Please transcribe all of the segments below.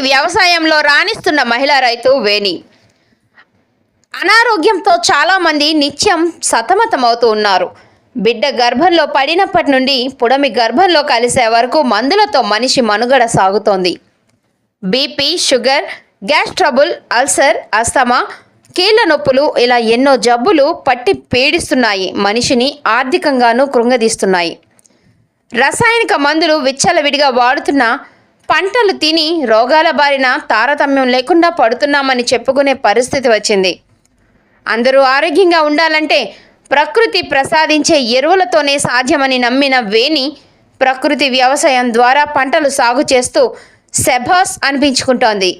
వ్యవసాయంలో రాణిస్తున్న మహిళా రైతు వేణి. అనారోగ్యంతో చాలామంది నిత్యం సతమతమవుతూ ఉన్నారు. బిడ్డ గర్భంలో పడినప్పటి నుండి పుడమి గర్భంలో కలిసే వరకు మందులతో మనిషి మనుగడ సాగుతోంది. BP sugar gas trouble ulcer asthma కీళ్ళ నొప్పులు ఇలా ఎన్నో జబ్బులు పట్టి పీడిస్తున్నాయి. మనిషిని ఆర్థికంగానూ కృంగదీస్తున్నాయి. రసాయనిక మందులు విచ్చలవిడిగా వాడుతున్న పంటలు తిని రోగాల బారిన తారతమ్యం లేకుండా పడుతున్నామని చెప్పుకునే పరిస్థితి వచ్చింది. అందరూ ఆరోగ్యంగా ఉండాలంటే ప్రకృతి ప్రసాదించే ఎరువులతోనే సాధ్యమని నమ్మిన వేణి ప్రకృతి వ్యవసాయం ద్వారా పంటలు సాగు చేస్తూ సెబాస్ అనిపించుకుంటోంది.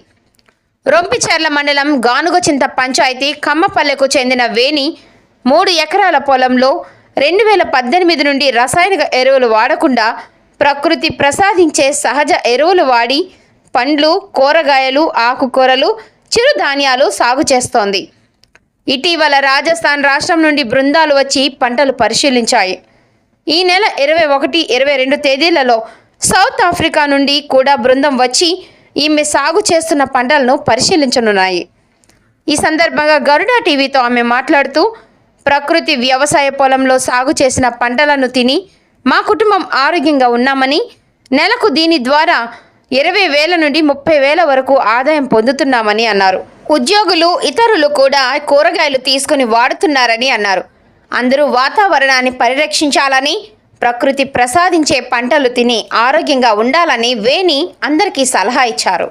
రొంపిచెర్ల మండలం గానుగచింత పంచాయతీ కమ్మపల్లెకు చెందిన వేణి మూడు ఎకరాల పొలంలో రెండు వేల పద్దెనిమిది నుండి రసాయనిక ఎరువులు వాడకుండా ప్రకృతి ప్రసాదించే సహజ ఎరువులు వాడి పండ్లు కూరగాయలు ఆకుకూరలు చిరుధాన్యాలు సాగు చేస్తోంది. ఇటీవల రాజస్థాన్ రాష్ట్రం నుండి బృందాలు వచ్చి పంటలు పరిశీలించాయి. ఈ నెల ఇరవై ఒకటి ఇరవై రెండు తేదీలలో సౌత్ ఆఫ్రికా నుండి కూడా బృందం వచ్చి ఈమె సాగు చేస్తున్న పంటలను పరిశీలించనున్నాయి. ఈ సందర్భంగా గరుడ టీవీతో ఆమె మాట్లాడుతూ ప్రకృతి వ్యవసాయ పొలంలో సాగు చేసిన పంటలను తిని మా కుటుంబం ఆరోగ్యంగా ఉన్నామని నెలకు దీని ద్వారా ఇరవై వేల నుండి ముప్పై వేల వరకు ఆదాయం పొందుతున్నామని అన్నారు. ఉద్యోగులు ఇతరులు కూడా కూరగాయలు తీసుకుని వాడుతున్నారని అన్నారు. అందరూ వాతావరణాన్ని పరిరక్షించాలని ప్రకృతి ప్రసాదించే పంటలు తిని ఆరోగ్యంగా ఉండాలని వేణి అందరికీ సలహా ఇచ్చారు.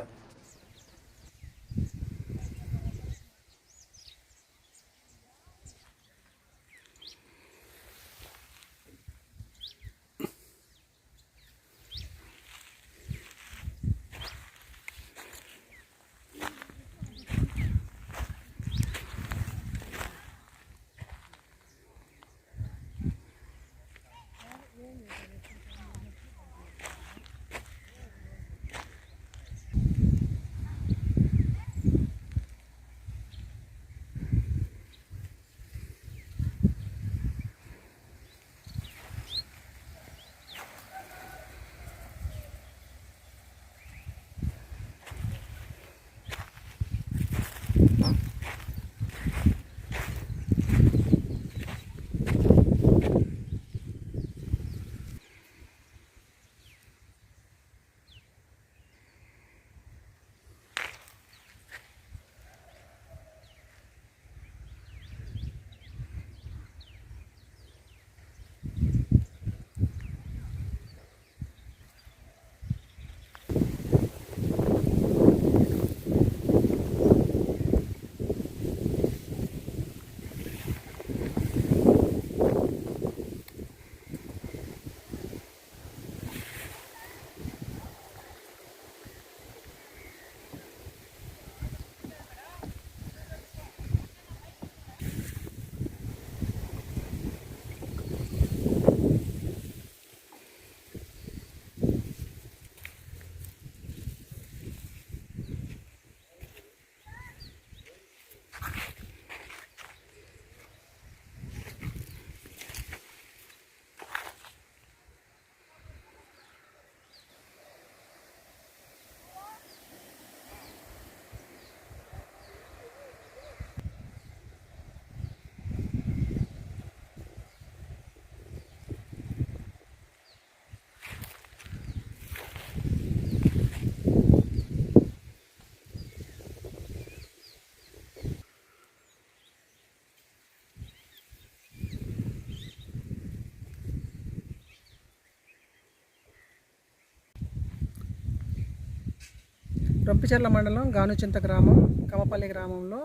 రొంపిచెర్ల మండలం గానుచింత గ్రామం కమపల్లి గ్రామంలో.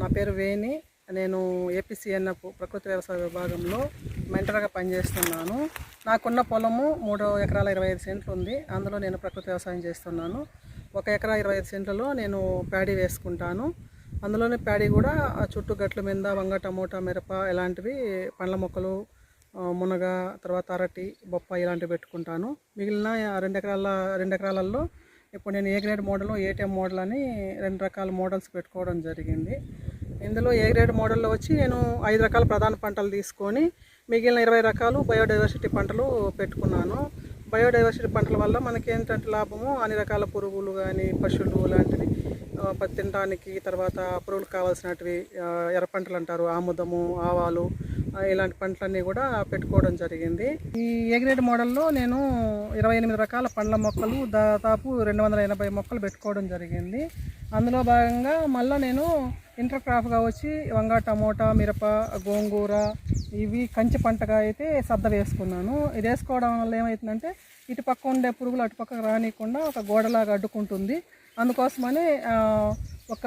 నా పేరు వేణి. నేను ఏపీసీఎన్ఎఫ్ ప్రకృతి వ్యవసాయ విభాగంలో మెంటర్గా పనిచేస్తున్నాను. నాకున్న పొలము మూడు ఎకరాల ఇరవై ఐదు సెంట్లు ఉంది. అందులో నేను ప్రకృతి వ్యవసాయం చేస్తున్నాను. ఒక ఎకరా ఇరవై ఐదు సెంట్లలో నేను ప్యాడీ వేసుకుంటాను. అందులోనే ప్యాడీ కూడా ఆ చుట్టూ గట్ల మీద వంగ టమోటా మిరప ఇలాంటివి పండ్ల మొక్కలు మునగ తర్వాత అరటి బొప్పాయి ఇలాంటివి పెట్టుకుంటాను. మిగిలిన రెండు ఎకరాల రెండు ఎకరాలలో ఇప్పుడు నేను A grade model ATM model అని రెండు రకాల మోడల్స్ పెట్టుకోవడం జరిగింది. ఇందులో ఏ గ్రేడ్ మోడల్లో వచ్చి నేను ఐదు రకాల ప్రధాన పంటలు తీసుకొని మిగిలిన ఇరవై రకాలు బయోడైవర్సిటీ పంటలు పెట్టుకున్నాను. బయోడైవర్సిటీ పంటల వల్ల మనకి ఏంటంటే లాభము? అన్ని రకాల పురుగులు కానీ పశువులు లాంటివి పత్తి తినడానికి తర్వాత పురుగులకు కావాల్సినటివి ఎర్ర పంటలు అంటారు ఆముదము ఆవాలు ఇలాంటి పంటలన్నీ కూడా పెట్టుకోవడం జరిగింది. ఈ ఏ మోడల్లో నేను ఇరవై ఎనిమిది రకాల పండ్ల మొక్కలు దాదాపు రెండు వందల ఎనభై మొక్కలు పెట్టుకోవడం జరిగింది. అందులో భాగంగా మళ్ళీ నేను ఇంటర్ క్రాప్గా వచ్చి వంగ టమోటా మిరప గోంగూర ఇవి కంచి పంటగా అయితే సద్ద వేసుకున్నాను. ఇది వేసుకోవడం వల్ల ఏమవుతుందంటే ఇటు పక్క ఉండే పురుగులు అటుపక్క రానియకుండా ఒక గోడలాగా అడ్డుకుంటుంది. అందుకోసమని ఒక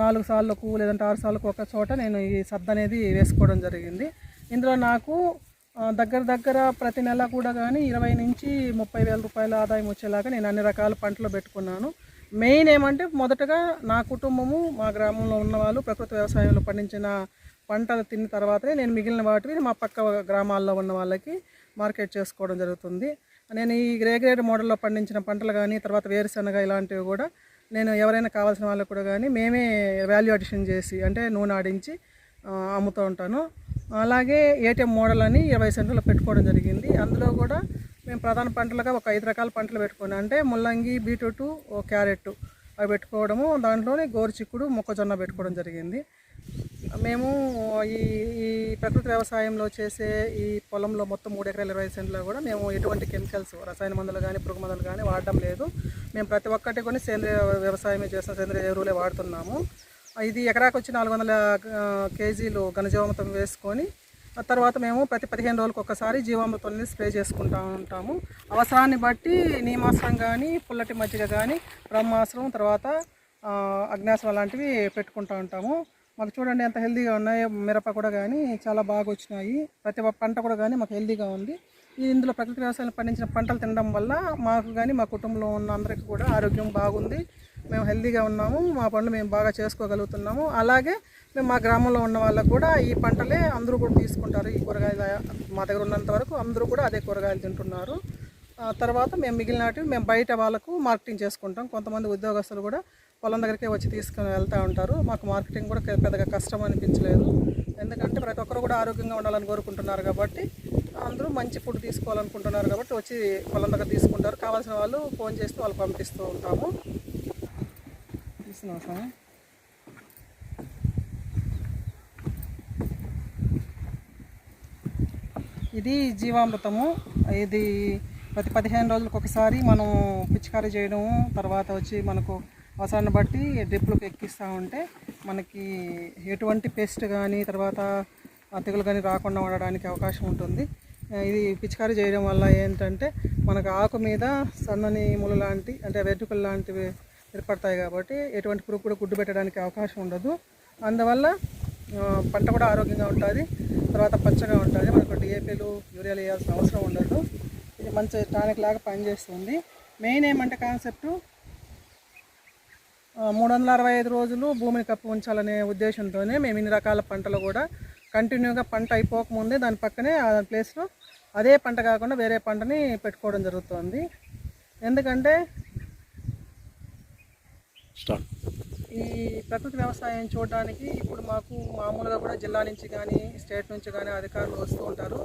నాలుగు సార్లకు లేదంటే ఆరు సార్లకు ఒక చోట నేను ఈ సద్ద అనేది వేసుకోవడం జరిగింది. ఇందులో నాకు దగ్గర దగ్గర ప్రతి నెల కూడా కానీ ఇరవై నుంచి ముప్పై వేల రూపాయల ఆదాయం వచ్చేలాగా నేను అన్ని రకాల పంటలు పెట్టుకున్నాను. మెయిన్ ఏమంటే మొదటగా నా కుటుంబము మా గ్రామంలో ఉన్న వాళ్ళు ప్రకృతి వ్యవసాయంలో పండించిన పంటలు తిన్న తర్వాతనే నేను మిగిలిన వాటిని మా పక్క గ్రామాల్లో ఉన్న వాళ్ళకి మార్కెట్ చేసుకోవడం జరుగుతుంది. నేను ఈ గ్రే గ్రేడ్ మోడల్లో పండించిన పంటలు కానీ తర్వాత వేరుశనగ ఇలాంటివి కూడా నేను ఎవరైనా కావాల్సిన వాళ్ళకు కూడా కానీ మేమే వాల్యూ అడిషన్ చేసి అంటే నూనె ఆడించి అమ్ముతూ ఉంటాను. అలాగే ఏటీఎం మోడల్ అని ఇరవై సెంటర్లో పెట్టుకోవడం జరిగింది. అందులో కూడా మేము ప్రధాన పంటలుగా ఒక ఐదు రకాల పంటలు పెట్టుకున్నాం. అంటే ముల్లంగి బీట్రూట్ క్యారెట్ అవి పెట్టుకోవడము దాంట్లోనే గోరుచిక్కుడు మొక్కజొన్న పెట్టుకోవడం జరిగింది. మేము ఈ ఈ ప్రకృతి వ్యవసాయంలో చేసే ఈ పొలంలో మొత్తం మూడు ఎకరాల ఇరవై సెంట్లో కూడా మేము ఎటువంటి కెమికల్స్ రసాయన మందులు కానీ పురుగు మందులు కానీ వాడడం లేదు. మేము ప్రతి ఒక్కటి కొన్ని సేంద్రియ వ్యవసాయమే చేస్తాం సేంద్రియ ఎరువులే వాడుతున్నాము. ఇది ఎకరాకు వచ్చి నాలుగు వందల కేజీలు ఘనజీవామృతం వేసుకొని తర్వాత మేము ప్రతి పదిహేను రోజులకు ఒకసారి జీవామృతాన్ని స్ప్రే చేసుకుంటూ ఉంటాము. అవసరాన్ని బట్టి నీమాసరం కానీ పుల్లటి మజ్జిగ కానీ బ్రహ్మాసరం తర్వాత అగ్నాసరం లాంటివి పెట్టుకుంటూ ఉంటాము. మాకు చూడండి ఎంత హెల్దీగా ఉన్నాయి మిరప కూడా కానీ చాలా బాగా వచ్చినాయి. ప్రతి ఒక్క పంట కూడా కానీ మాకు హెల్దీగా ఉంది. ఈ ఇందులో ప్రకృతి వ్యవసాయం పండించిన పంటలు తినడం వల్ల మాకు కానీ మా కుటుంబంలో ఉన్న అందరికీ కూడా ఆరోగ్యం బాగుంది. మేము హెల్దీగా ఉన్నాము మా పనులు మేము బాగా చేసుకోగలుగుతున్నాము. అలాగే మేము మా గ్రామంలో ఉన్న వాళ్ళకు కూడా ఈ పంటలే అందరూ కూడా తీసుకుంటారు. ఈ కూరగాయలు మా దగ్గర ఉన్నంత వరకు అందరూ కూడా అదే కూరగాయలు తింటున్నారు. తర్వాత మేము మిగిలినవి మేము బయట వాళ్ళకు మార్కెటింగ్ చేసుకుంటాం. కొంతమంది ఉద్యోగస్తులు కూడా పొలం దగ్గరికే వచ్చి తీసుకుని వెళ్తూ ఉంటారు. మాకు మార్కెటింగ్ కూడా పెద్దగా కష్టం అనిపించలేదు. ఎందుకంటే ప్రతి ఒక్కరు కూడా ఆరోగ్యంగా ఉండాలని కోరుకుంటున్నారు కాబట్టి అందరూ మంచి ఫుడ్ తీసుకోవాలనుకుంటున్నారు కాబట్టి వచ్చి పొలం దగ్గర తీసుకుంటారు. కావాల్సిన వాళ్ళు ఫోన్ చేస్తూ వాళ్ళు పంపిస్తూ ఉంటాము. తీస్తున్నాం సార్ ఇది జీవామృతము. ఇది ప్రతి పదిహేను రోజులకు ఒకసారి మనం పిచికారీ చేయడము తర్వాత వచ్చి మనకు అవసరాన్ని బట్టి డ్రిప్లకు ఎక్కిస్తూ ఉంటే మనకి ఎటువంటి పెస్ట్ కానీ తర్వాత తెగులు కానీ రాకుండా ఉండడానికి అవకాశం ఉంటుంది. ఇది పిచికారీ చేయడం వల్ల ఏంటంటే మనకు ఆకు మీద సన్నని ములు లాంటి అంటే వెంట్రుకలు లాంటివి ఏర్పడతాయి కాబట్టి ఎటువంటి పురుగు కూడా గుడ్డు పెట్టడానికి అవకాశం ఉండదు. అందువల్ల పంట కూడా ఆరోగ్యంగా ఉంటుంది. తర్వాత పచ్చగా ఉంటుంది. మనకు డిఏపీలు యూరియాలు వేయాల్సిన అవసరం ఉండదు. ఇది మంచి టానిక్ లాగా పనిచేస్తుంది. మెయిన్ ఏమంటే కాన్సెప్ట్ మూడు వందల అరవై ఐదు రోజులు భూమిని కప్పి ఉంచాలనే ఉద్దేశంతోనే మేము ఇన్ని రకాల పంటలు కూడా కంటిన్యూగా పంట అయిపోకముందే దాని పక్కనే ఆ ప్లేస్లో అదే పంట కాకుండా వేరే పంటని పెట్టుకోవడం జరుగుతుంది. ఎందుకంటే స్టార్ట్. ఈ ప్రకృతి వ్యవసాయం చూడడానికి ఇప్పుడు మాకు మామూలుగా కూడా జిల్లా నుంచి కానీ స్టేట్ నుంచి కానీ అధికారులు వస్తూ ఉంటారు.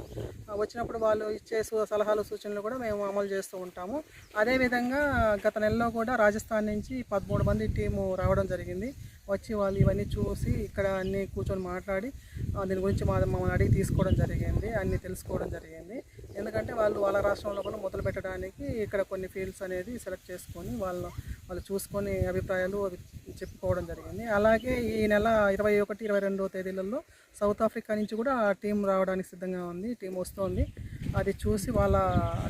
వచ్చినప్పుడు వాళ్ళు ఇచ్చే సలహాలు సూచనలు కూడా మేము అమలు చేస్తూ ఉంటాము. అదేవిధంగా గత నెలలో కూడా రాజస్థాన్ నుంచి పదమూడు మంది టీము రావడం జరిగింది. వచ్చి వాళ్ళు ఇవన్నీ చూసి ఇక్కడ అన్ని కూర్చొని మాట్లాడి దీని గురించి మా మమ్మల్ని అడిగి తీసుకోవడం జరిగింది అన్నీ తెలుసుకోవడం జరిగింది. ఎందుకంటే వాళ్ళు వాళ్ళ రాష్ట్రంలో కూడా మొదలు పెట్టడానికి ఇక్కడ కొన్ని ఫీల్డ్స్ అనేది సెలెక్ట్ చేసుకొని వాళ్ళ వాళ్ళు చూసుకొని అభిప్రాయాలు అవి చెప్పుకోవడం జరిగింది. అలాగే ఈ నెల ఇరవై ఒకటి ఇరవై రెండో తేదీలలో సౌత్ ఆఫ్రికా నుంచి కూడా ఆ టీం రావడానికి సిద్ధంగా ఉంది టీం వస్తోంది. అది చూసి వాళ్ళ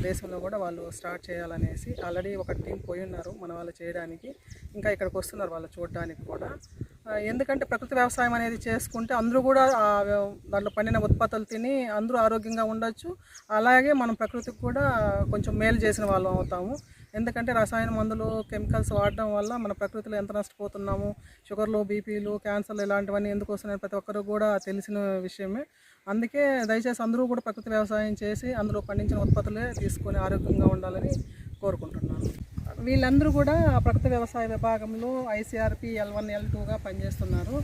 దేశంలో కూడా వాళ్ళు స్టార్ట్ చేయాలనేసి ఆల్రెడీ ఒక టీం పోయి ఉన్నారు మన వాళ్ళు చేయడానికి. ఇంకా ఇక్కడికి వస్తున్నారు వాళ్ళు చూడడానికి కూడా. ఎందుకంటే ప్రకృతి వ్యవసాయం అనేది చేసుకుంటే అందరూ కూడా దాంట్లో పండిన ఉత్పత్తులు తిని అందరూ ఆరోగ్యంగా ఉండొచ్చు. అలాగే మనం ప్రకృతికి కూడా కొంచెం మేలు చేసిన వాళ్ళం అవుతాము. ఎందుకంటే రసాయన మందులు కెమికల్స్ వాడడం వల్ల మన ప్రకృతిలో ఎంత నష్టపోతున్నాము? షుగర్లు బీపీలు క్యాన్సర్లు ఇలాంటివన్నీ ఎందుకు వస్తున్నాయి ప్రతి ఒక్కరు కూడా తెలిసిన విషయమే. అందుకే దయచేసి అందరూ కూడా ప్రకృతి వ్యవసాయం చేసి అందులో పండించిన ఉత్పత్తులే తీసుకొని ఆరోగ్యంగా ఉండాలని కోరుకుంటున్నాను. వీళ్ళందరూ కూడా ప్రకృతి వ్యవసాయ విభాగంలో ఐసీఆర్పి ఎల్ వన్ ఎల్ టూగా పనిచేస్తున్నారు.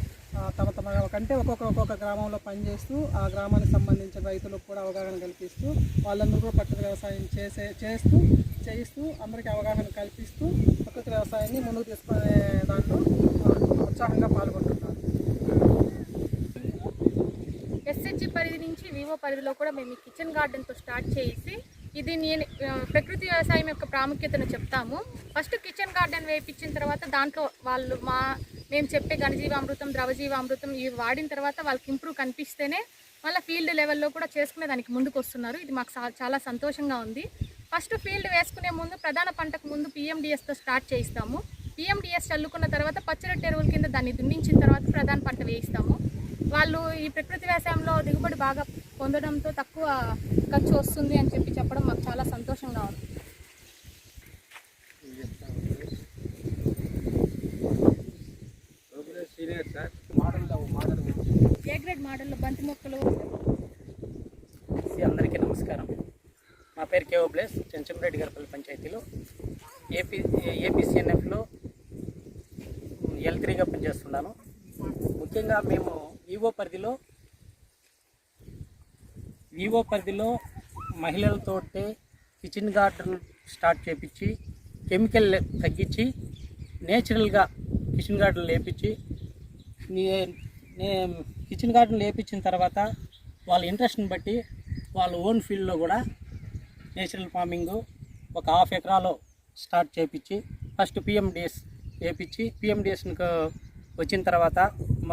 తమ తమ కంటే ఒక్కొక్క ఒక్కొక్క గ్రామంలో పనిచేస్తూ ఆ గ్రామానికి సంబంధించిన రైతులకు కూడా అవగాహన కల్పిస్తూ వాళ్ళందరూ కూడా ప్రకృతి వ్యవసాయం చేసే చేస్తూ చేయిస్తూ అందరికీ అవగాహన కల్పిస్తూ ప్రకృతి వ్యవసాయాన్ని ముందుకు తీసుకునే దాంట్లో ఉత్సాహంగా పాల్గొంటున్నారు. ఎస్హెచ్జి పరిధి నుంచి వివో పరిధిలో కూడా మేము కిచెన్ గార్డెన్తో స్టార్ట్ చేసి ఇది నేను ప్రకృతి వ్యవసాయం యొక్క ప్రాముఖ్యతను చెప్తాము. ఫస్ట్ కిచెన్ గార్డెన్ వేయించిన తర్వాత దాంట్లో వాళ్ళు మా మేము చెప్పే ఘనజీవామృతం ద్రవజీవామృతం ఇవి వాడిన తర్వాత వాళ్ళకి ఇంప్రూవ్ కనిపిస్తేనే మళ్ళీ ఫీల్డ్ లెవెల్లో కూడా చేసుకునే దానికి ముందుకు వస్తున్నారు. ఇది మాకు చాలా సంతోషంగా ఉంది. ఫస్ట్ ఫీల్డ్ వేసుకునే ముందు ప్రధాన పంటకు ముందు పిఎండిఎస్తో స్టార్ట్ చేయిస్తాము. పిఎండిఎస్ చల్లుకున్న తర్వాత పచ్చరొట్టు ఎరువుల కింద దాన్ని దున్నించిన తర్వాత ప్రధాన పంట వేయిస్తాము. వాళ్ళు ఈ ప్రకృతి వ్యవసాయంలో దిగుబడి బాగా పొందడంతో తక్కువ ఖర్చు వస్తుంది అని చెప్పి చెప్పడం మాకు చాలా సంతోషంగా ఉంది. ఏ గ్రేడ్ మోడల్లో బంతి మొక్కలు. అందరికీ నమస్కారం. నా పేరు కేఓ బ్లేస్ చెంచంరెడ్డి గారిపల్లి పంచాయతీలో. ఏపీ ఏపీసీఎన్ఎఫ్లో ఎల్ త్రీగా పనిచేస్తున్నాను. ముఖ్యంగా మేము ఈవో పరిధిలో వివో పరిధిలో మహిళలతోటే కిచెన్ గార్డెన్ స్టార్ట్ చేపించి కెమికల్ తగ్గించి నేచురల్గా కిచెన్ గార్డెన్ లేపించి నే- కిచెన్ గార్డెన్ లేపించిన తర్వాత వాళ్ళ ఇంట్రెస్ట్ని బట్టి వాళ్ళ ఓన్ ఫీల్డ్లో కూడా నేచురల్ ఫార్మింగ్ ఒక హాఫ్ ఎకరాలో స్టార్ట్ చేపించి ఫస్ట్ పిఎండిఎస్ వేపించి పిఎండిఎస్కి వచ్చిన తర్వాత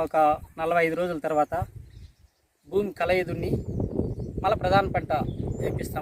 ఒక నలభై ఐదు రోజుల తర్వాత భూమి కలయిదుని మళ్ళీ ప్రధాన పంట వేపిస్తాం.